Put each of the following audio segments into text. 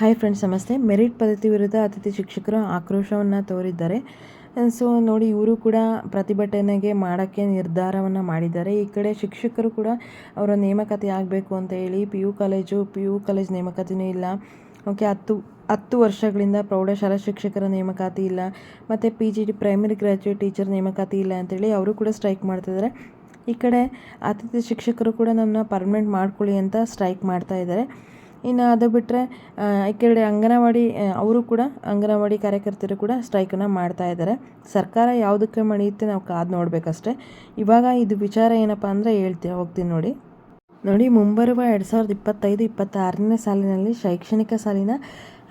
Hi friends ನಮಸ್ತೆ. Merit ಪದ್ಧತಿ ವಿರುದ್ಧ ಅತಿಥಿ ಶಿಕ್ಷಕರು ಆಕ್ರೋಶವನ್ನು ತೋರಿದ್ದಾರೆ. ಸೊ ನೋಡಿ, ಇವರು ಕೂಡ ಪ್ರತಿಭಟನೆಗೆ ಮಾಡೋಕ್ಕೆ ನಿರ್ಧಾರವನ್ನು ಮಾಡಿದ್ದಾರೆ. ಈ ಕಡೆ ಶಿಕ್ಷಕರು ಕೂಡ ಅವರ ನೇಮಕಾತಿ ಆಗಬೇಕು ಅಂತ ಹೇಳಿ P U college P U college ನೇಮಕಾತಿನೂ ಇಲ್ಲ. ಓಕೆ ಹತ್ತು ಹತ್ತು ವರ್ಷಗಳಿಂದ ಪ್ರೌಢಶಾಲಾ ಶಿಕ್ಷಕರ ನೇಮಕಾತಿ ಇಲ್ಲ. ಮತ್ತು P G D primary graduate teacher ನೇಮಕಾತಿ ಇಲ್ಲ ಅಂತೇಳಿ ಅವರು ಕೂಡ ಸ್ಟ್ರೈಕ್ ಮಾಡ್ತಿದ್ದಾರೆ ಈ ಕಡೆ ಅತಿಥಿ ಶಿಕ್ಷಕರು ಕೂಡ ನಮ್ಮನ್ನ ಪರ್ಮನೆಂಟ್ ಮಾಡ್ಕೊಳ್ಳಿ ಅಂತ ಸ್ಟ್ರೈಕ್ ಮಾಡ್ತಾ ಇದ್ದಾರೆ. ಇನ್ನು ಅದು ಬಿಟ್ಟರೆ ಈ ಕಡೆ ಅಂಗನವಾಡಿ ಅವರು ಕೂಡ ಅಂಗನವಾಡಿ ಕಾರ್ಯಕರ್ತರು ಕೂಡ ಸ್ಟ್ರೈಕನ್ನು ಮಾಡ್ತಾ ಇದ್ದಾರೆ ಸರ್ಕಾರ ಯಾವುದಕ್ಕೆ ಮಣಿಯುತ್ತೆ ನಾವು ಕಾದು ನೋಡಬೇಕಷ್ಟೆ. ಇವಾಗ ಇದು ವಿಚಾರ ಏನಪ್ಪ ಅಂದರೆ ಹೇಳ್ತೀನಿ ಹೋಗ್ತೀನಿ ನೋಡಿ. ನೋಡಿ, ಮುಂಬರುವ ಎರಡು ಸಾವಿರದ ಇಪ್ಪತ್ತೈದು, ಇಪ್ಪತ್ತಾರನೇ ಸಾಲಿನಲ್ಲಿ ಶೈಕ್ಷಣಿಕ ಸಾಲಿನ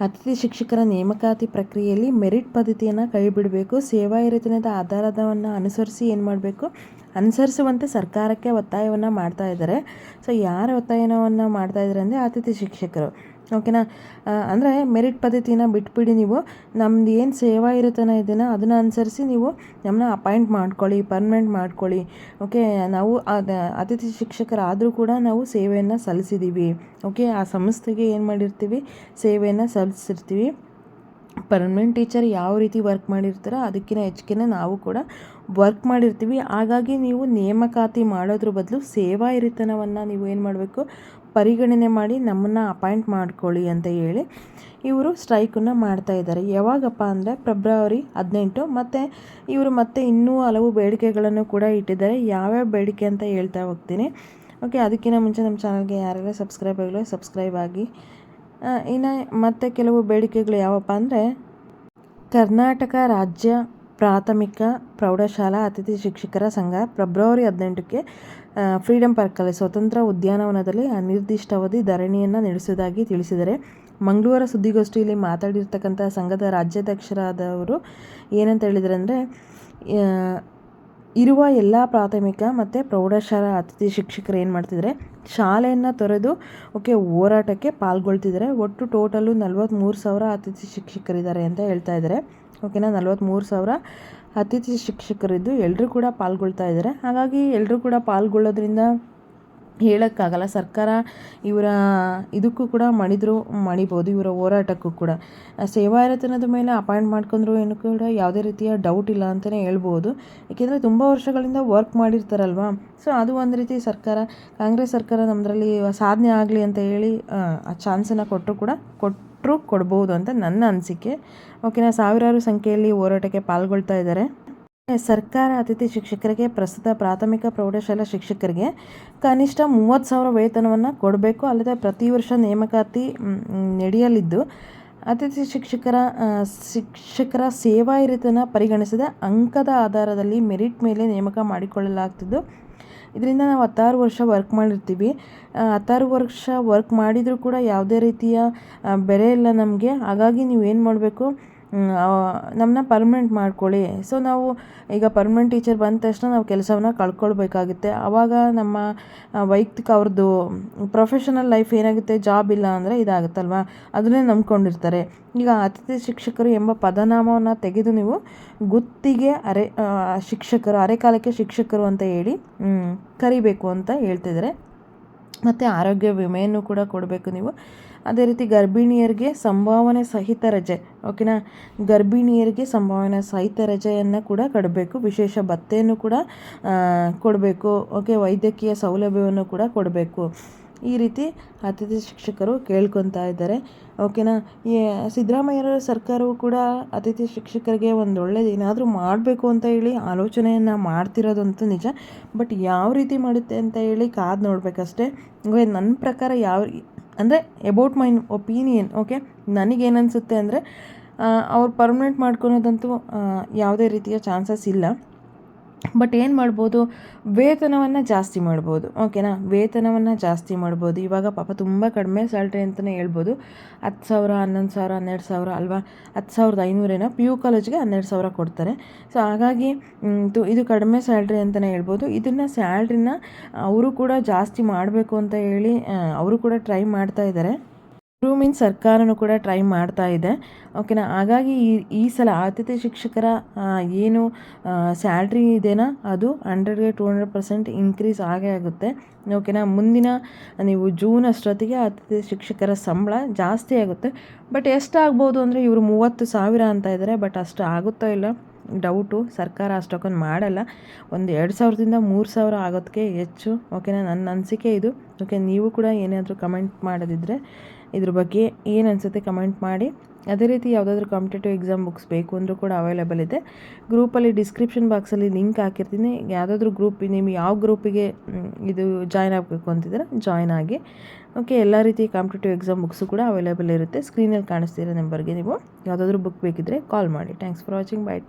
ಅತಿಥಿ ಶಿಕ್ಷಕರ ನೇಮಕಾತಿ ಪ್ರಕ್ರಿಯೆಯಲ್ಲಿ ಮೆರಿಟ್ ಪದ್ಧತಿಯನ್ನು ಕೈಬಿಡಬೇಕು. ಸೇವಾ ವೇತನದ ಆಧಾರದವನ್ನು ಅನುಸರಿಸಿ ಏನು ಮಾಡಬೇಕು? ಅನುಸರಿಸುವಂತೆ ಸರ್ಕಾರಕ್ಕೆ ಒತ್ತಾಯವನ್ನು ಮಾಡ್ತಾ ಇದ್ದಾರೆ. ಸೊ ಯಾರು ಒತ್ತಾಯವನ್ನು ಮಾಡ್ತಾ ಇದ್ದಾರೆ ಅಂದರೆ ಅತಿಥಿ ಶಿಕ್ಷಕರು. ಓಕೆನಾ? ಅಂದರೆ ಮೆರಿಟ್ ಪದ್ಧತಿನ ಬಿಟ್ಬಿಡಿ ನೀವು. ನಮ್ದು ಏನು ಸೇವಾ ಇರುತ್ತನ ಇದನ್ನು ಅದನ್ನು ಅನುಸರಿಸಿ ನೀವು ನಮ್ಮನ್ನ ಅಪಾಯಿಂಟ್ ಮಾಡ್ಕೊಳ್ಳಿ ಪರ್ಮನೆಂಟ್ ಮಾಡ್ಕೊಳ್ಳಿ. ಓಕೆ, ನಾವು ಅತಿಥಿ ಶಿಕ್ಷಕರಾದರೂ ಕೂಡ ನಾವು ಸೇವೆಯನ್ನು ಸಲ್ಲಿಸಿದ್ದೀವಿ ಓಕೆ, ಆ ಸಂಸ್ಥೆಗೆ ಏನು ಮಾಡಿರ್ತೀವಿ? ಸೇವೆಯನ್ನು ಸಲ್ಲಿಸಿರ್ತೀವಿ. ಪರ್ಮನೆಂಟ್ ಟೀಚರ್ ಯಾವ ರೀತಿ ವರ್ಕ್ ಮಾಡಿರ್ತಾರೋ ಅದಕ್ಕಿಂತ ಹೆಚ್ಚಿಗೆ ನಾವು ಕೂಡ ವರ್ಕ್ ಮಾಡಿರ್ತೀವಿ. ಹಾಗಾಗಿ ನೀವು ನೇಮಕಾತಿ ಮಾಡೋದ್ರ ಬದಲು ಸೇವಾ ಹಿರಿತನವನ್ನು ನೀವು ಏನು ಮಾಡಬೇಕು? ಪರಿಗಣನೆ ಮಾಡಿ ನಮ್ಮನ್ನು ಅಪಾಯಿಂಟ್ ಮಾಡ್ಕೊಳ್ಳಿ ಅಂತ ಹೇಳಿ ಇವರು ಸ್ಟ್ರೈಕನ್ನು ಮಾಡ್ತಾ ಇದ್ದಾರೆ. ಯಾವಾಗಪ್ಪ ಅಂದರೆ ಫೆಬ್ರವರಿ ಹದಿನೆಂಟು ಮತ್ತು ಇವರು ಮತ್ತೆ ಇನ್ನೂ ಹಲವು ಬೇಡಿಕೆಗಳನ್ನು ಕೂಡ ಇಟ್ಟಿದ್ದಾರೆ. ಯಾವ್ಯಾವ ಬೇಡಿಕೆ ಅಂತ ಹೇಳ್ತಾ ಹೋಗ್ತೀನಿ. ಓಕೆ ಅದಕ್ಕಿಂತ ಮುಂಚೆ ನಮ್ಮ ಚಾನಲ್ಗೆ ಯಾರ್ಯಾರು ಸಬ್ಸ್ಕ್ರೈಬ್ ಆಗಿಲ್ಲ ಸಬ್ಸ್ಕ್ರೈಬ್ ಆಗಿ ಇನ್ನು ಮತ್ತು ಕೆಲವು ಬೇಡಿಕೆಗಳು ಯಾವಪ್ಪ ಅಂದರೆ, ಕರ್ನಾಟಕ ರಾಜ್ಯ ಪ್ರಾಥಮಿಕ ಪ್ರೌಢಶಾಲಾ ಅತಿಥಿ ಶಿಕ್ಷಕರ ಸಂಘ ಫೆಬ್ರವರಿ ಹದಿನೆಂಟಕ್ಕೆ ಫ್ರೀಡಂ ಪಾರ್ಕಲ್ಲಿ ಸ್ವತಂತ್ರ ಉದ್ಯಾನವನದಲ್ಲಿ ಅನಿರ್ದಿಷ್ಟಾವಧಿ ಧರಣಿಯನ್ನು ನಡೆಸುವುದಾಗಿ ತಿಳಿಸಿದರೆ ಮಂಗಳವಾರ ಸುದ್ದಿಗೋಷ್ಠಿಯಲ್ಲಿ ಮಾತಾಡಿರ್ತಕ್ಕಂಥ ಸಂಘದ ರಾಜ್ಯಾಧ್ಯಕ್ಷರಾದವರು ಏನಂತ ಹೇಳಿದರೆ ಅಂದರೆ ಇರುವ ಎಲ್ಲ ಪ್ರಾಥಮಿಕ ಮತ್ತು ಪ್ರೌಢಶಾಲಾ ಅತಿಥಿ ಶಿಕ್ಷಕರು ಏನು ಮಾಡ್ತಿದ್ದಾರೆ ಶಾಲೆಯನ್ನು ತೊರೆದು, ಓಕೆ, ಹೋರಾಟಕ್ಕೆ ಪಾಲ್ಗೊಳ್ತಿದ್ದಾರೆ ಒಟ್ಟು ಟೋಟಲು ನಲ್ವತ್ತ್ಮೂರು ಸಾವಿರ ಅತಿಥಿ ಶಿಕ್ಷಕರಿದ್ದಾರೆ ಅಂತ ಹೇಳ್ತಾ ಇದ್ದಾರೆ ಓಕೆನಾ ನಲ್ವತ್ತ್ಮೂರು ಸಾವಿರ ಅತಿಥಿ ಶಿಕ್ಷಕರಿದ್ದು ಎಲ್ಲರೂ ಕೂಡ ಪಾಲ್ಗೊಳ್ತಾ ಇದ್ದಾರೆ ಹಾಗಾಗಿ ಎಲ್ಲರೂ ಕೂಡ ಪಾಲ್ಗೊಳ್ಳೋದ್ರಿಂದ ಹೇಳೋಕ್ಕಾಗಲ್ಲ. ಸರ್ಕಾರ ಇವರ ಇದಕ್ಕೂ ಕೂಡ ಮಣಿದ್ರು ಮಣಿಬೋದು, ಇವರ ಹೋರಾಟಕ್ಕೂ ಕೂಡ. ಸೇವಾರತನದ ಮೇಲೆ ಅಪಾಯಿಂಟ್ ಮಾಡ್ಕೊಂಡ್ರು ಏನು ಕೂಡ ಯಾವುದೇ ರೀತಿಯ ಡೌಟ್ ಇಲ್ಲ ಅಂತಲೇ ಹೇಳ್ಬೋದು. ಏಕೆಂದರೆ ತುಂಬ ವರ್ಷಗಳಿಂದ ವರ್ಕ್ ಮಾಡಿರ್ತಾರಲ್ವಾ? ಸೊ ಅದು ಒಂದು ರೀತಿ ಸರ್ಕಾರ, ಕಾಂಗ್ರೆಸ್ ಸರ್ಕಾರ ನಮ್ಮದ್ರಲ್ಲಿ ಸಾಧನೆ ಆಗಲಿ ಅಂತ ಹೇಳಿ, ಆ ಚಾನ್ಸನ್ನು ಕೊಟ್ಟರು ಕೂಡ ಕೊಟ್ಟರು ಕೊಡ್ಬೋದು ಅಂತ ನನ್ನ ಅನಿಸಿಕೆ. ಓಕೆನಾ ಸಾವಿರಾರು ಸಂಖ್ಯೆಯಲ್ಲಿ ಹೋರಾಟಕ್ಕೆ ಪಾಲ್ಗೊಳ್ತಾ ಇದ್ದಾರೆ. ಸರ್ಕಾರ ಅತಿಥಿ ಶಿಕ್ಷಕರಿಗೆ ಪ್ರಸ್ತುತ ಪ್ರಾಥಮಿಕ ಪ್ರೌಢಶಾಲಾ ಶಿಕ್ಷಕರಿಗೆ ಕನಿಷ್ಠ ಮೂವತ್ತು ಸಾವಿರ ವೇತನವನ್ನು ಕೊಡಬೇಕು. ಅಲ್ಲದೆ ಪ್ರತಿ ವರ್ಷ ನೇಮಕಾತಿ ನಡೆಯಲಿದ್ದು ಅತಿಥಿ ಶಿಕ್ಷಕರ ಶಿಕ್ಷಕರ ಸೇವಾ ಹಿರಿತನ ಪರಿಗಣಿಸದೆ ಅಂಕದ ಆಧಾರದಲ್ಲಿ ಮೆರಿಟ್ ಮೇಲೆ ನೇಮಕ ಮಾಡಿಕೊಳ್ಳಲಾಗ್ತಿದ್ದು. ಇದರಿಂದ ನಾವು ಹತ್ತಾರು ವರ್ಷ ವರ್ಕ್ ಮಾಡಿರ್ತೀವಿ. ಹತ್ತಾರು ವರ್ಷ ವರ್ಕ್ ಮಾಡಿದರೂ ಕೂಡ ಯಾವುದೇ ರೀತಿಯ ಬೆಲೆ ಇಲ್ಲ ನಮಗೆ. ಹಾಗಾಗಿ ನೀವು ಏನು ಮಾಡಬೇಕು? ನಮ್ಮನ್ನ ಪರ್ಮನೆಂಟ್ ಮಾಡ್ಕೊಳ್ಳಿ. ಸೊ ನಾವು ಈಗ ಪರ್ಮನೆಂಟ್ ಟೀಚರ್ ಬಂದ ತಕ್ಷಣ ನಾವು ಕೆಲಸವನ್ನ ಕಳ್ಕೊಳ್ಬೇಕಾಗುತ್ತೆ. ಆವಾಗ ನಮ್ಮ ವೈಯಕ್ತಿಕ ಅವ್ರದ್ದು ಪ್ರೊಫೆಷನಲ್ ಲೈಫ್ ಏನಾಗುತ್ತೆ ಜಾಬ್ ಇಲ್ಲ ಅಂದರೆ ಇದಾಗುತ್ತಲ್ವಾ? ಅದನ್ನೇ ನಂಬ್ಕೊಂಡಿರ್ತಾರೆ. ಈಗ ಅತಿಥಿ ಶಿಕ್ಷಕರು ಎಂಬ ಪದನಾಮವನ್ನು ತೆಗೆದು ನೀವು ಗುತ್ತಿಗೆ ಅರೆ ಶಿಕ್ಷಕರು, ಅರೆಕಾಲಕ್ಕೆ ಶಿಕ್ಷಕರು ಅಂತ ಹೇಳಿ ಕರಿಬೇಕು ಅಂತ ಹೇಳ್ತಿದ್ದಾರೆ. ಮತ್ತು ಆರೋಗ್ಯ ವಿಮೆಯನ್ನು ಕೂಡ ಕೊಡಬೇಕು ನೀವು. ಅದೇ ರೀತಿ ಗರ್ಭಿಣಿಯರಿಗೆ ಸಂಭಾವನೆ ಸಹಿತ ರಜೆ, ಓಕೆನಾ? ಗರ್ಭಿಣಿಯರಿಗೆ ಸಂಭಾವನೆ ಸಹಿತ ರಜೆಯನ್ನು ಕೂಡ ಕೊಡಬೇಕು, ವಿಶೇಷ ಭತ್ತೆಯನ್ನು ಕೂಡ ಕೊಡಬೇಕು, ಓಕೆ? ವೈದ್ಯಕೀಯ ಸೌಲಭ್ಯವನ್ನು ಕೂಡ ಕೊಡಬೇಕು. ಈ ರೀತಿ ಅತಿಥಿ ಶಿಕ್ಷಕರು ಕೇಳ್ಕೊತಾ ಇದ್ದಾರೆ. ಓಕೆನಾ ಸಿದ್ದರಾಮಯ್ಯರ ಸರ್ಕಾರವು ಕೂಡ ಅತಿಥಿ ಶಿಕ್ಷಕರಿಗೆ ಒಂದು ಒಳ್ಳೇದು ಏನಾದರೂ ಮಾಡಬೇಕು ಅಂತ ಹೇಳಿ ಆಲೋಚನೆಯನ್ನು ಮಾಡ್ತಿರೋದಂತೂ ನಿಜ. ಬಟ್ ಯಾವ ರೀತಿ ಮಾಡುತ್ತೆ ಅಂತ ಹೇಳಿ ಕಾದು ನೋಡಬೇಕಷ್ಟೇ. ನನ್ನ ಪ್ರಕಾರ ಯಾವ ಅಂದರೆ ಎಬೌಟ್ ಮೈ ಒಪೀನಿಯನ್ ಓಕೆ ನನಗೇನು ಅನಿಸುತ್ತೆ ಅಂದರೆ ಅವ್ರು ಪರ್ಮನೆಂಟ್ ಮಾಡ್ಕೊಳೋದಂತೂ ಯಾವುದೇ ರೀತಿಯ ಚಾನ್ಸಸ್ ಇಲ್ಲ. ಬಟ್ ಏನು ಮಾಡ್ಬೋದು? ವೇತನವನ್ನು ಜಾಸ್ತಿ ಮಾಡ್ಬೋದು. ಓಕೆನಾ ವೇತನವನ್ನು ಜಾಸ್ತಿ ಮಾಡ್ಬೋದು. ಇವಾಗ ಪಾಪ ತುಂಬ ಕಡಿಮೆ ಸ್ಯಾಲ್ರಿ ಅಂತಲೇ ಹೇಳ್ಬೋದು. ಹತ್ತು ಸಾವಿರ, ಹನ್ನೊಂದು ಸಾವಿರ, ಹನ್ನೆರಡು ಸಾವಿರ ಅಲ್ವಾ? ಹತ್ತು ಸಾವಿರದ ಐನೂರೇನೋ ಪಿ ಯು ಕಾಲೇಜ್ಗೆ ಹನ್ನೆರಡು ಸಾವಿರ ಕೊಡ್ತಾರೆ. ಸೊ ಹಾಗಾಗಿ ಇದು ಕಡಿಮೆ ಸ್ಯಾಲ್ರಿ ಅಂತಲೇ ಹೇಳ್ಬೋದು. ಇದನ್ನು ಸ್ಯಾಲ್ರಿನ ಅವರು ಕೂಡ ಜಾಸ್ತಿ ಮಾಡಬೇಕು ಅಂತ ಹೇಳಿ ಅವರು ಕೂಡ ಟ್ರೈ ಮಾಡ್ತಾ ಇದ್ದಾರೆ. ಮೀನ್ಸ್ ಸರ್ಕಾರನೂ ಕೂಡ ಟ್ರೈ ಮಾಡ್ತಾ ಇದೆ. ಓಕೆನಾ ಹಾಗಾಗಿ ಈ ಈ ಸಲ ಆತಿಥ್ಯ ಶಿಕ್ಷಕರ ಏನು ಸ್ಯಾಲ್ರಿ ಇದೆನಾ, ಅದು ಹಂಡ್ರೆಡ್ಗೆ ಟು ಹಂಡ್ರೆಡ್ ಪರ್ಸೆಂಟ್ ಇನ್ಕ್ರೀಸ್ ಆಗೇ ಆಗುತ್ತೆ. ಓಕೆನಾ ಮುಂದಿನ, ನೀವು ಜೂನ್ ಅಷ್ಟೊತ್ತಿಗೆ ಆತಿಥ್ಯ ಶಿಕ್ಷಕರ ಸಂಬಳ ಜಾಸ್ತಿ ಆಗುತ್ತೆ. ಬಟ್ ಎಷ್ಟಾಗ್ಬೋದು ಅಂದರೆ ಇವರು ಮೂವತ್ತು ಸಾವಿರ ಅಂತ ಇದ್ದಾರೆ ಬಟ್ ಅಷ್ಟು ಆಗುತ್ತೋ ಇಲ್ಲ ಡೌಟು ಸರ್ಕಾರ ಅಷ್ಟೊಕ್ಕೊಂದು ಮಾಡಲ್ಲ. ಒಂದು ಎರಡು ಸಾವಿರದಿಂದ ಮೂರು ಸಾವಿರ ಆಗೋದಕ್ಕೆ ಹೆಚ್ಚು. ಓಕೆನಾ ನನ್ನ ಅನಿಸಿಕೆ ಇದು. ಓಕೆ ನೀವು ಕೂಡ ಏನಾದರೂ ಕಮೆಂಟ್ ಮಾಡೋದಿದ್ರೆ ಇದ್ರ ಬಗ್ಗೆ ಏನು ಅನಿಸುತ್ತೆ ಕಮೆಂಟ್ ಮಾಡಿ. ಅದೇ ರೀತಿ ಯಾವುದಾದ್ರೂ ಕಾಂಪಿಟೇಟಿವ್ ಎಕ್ಸಾಮ್ ಬುಕ್ಸ್ ಬೇಕು ಅಂದರೂ ಕೂಡ ಅವೈಲೇಬಲ್ ಇದೆ. ಗ್ರೂಪಲ್ಲಿ ಡಿಸ್ಕ್ರಿಪ್ಷನ್ ಬಾಕ್ಸಲ್ಲಿ ಲಿಂಕ್ ಹಾಕಿರ್ತೀನಿ. ಯಾವುದಾದ್ರೂ ಗ್ರೂಪ್ ನಿಮ್ಗೆ ಯಾವ ಗ್ರೂಪಿಗೆ ಇದು ಜಾಯ್ನ್ ಆಗಬೇಕು ಅಂತಿದ್ರೆ ಜಾಯ್ನ್ ಆಗಿ. ಓಕೆ ಎಲ್ಲ ರೀತಿ ಕಾಂಪಿಟೇಟಿವ್ ಎಕ್ಸಾಮ್ ಬುಕ್ಸು ಕೂಡ ಅವೈಲೇಬಲ್ ಇರುತ್ತೆ. ಸ್ಕ್ರೀನಲ್ಲಿ ಕಾಣಿಸ್ತಿರೋ ನಂಬರ್ಗೆ ನೀವು ಯಾವುದಾದ್ರೂ ಬುಕ್ ಬೇಕಿದ್ದರೆ ಕಾಲ್ ಮಾಡಿ. Thanks for watching by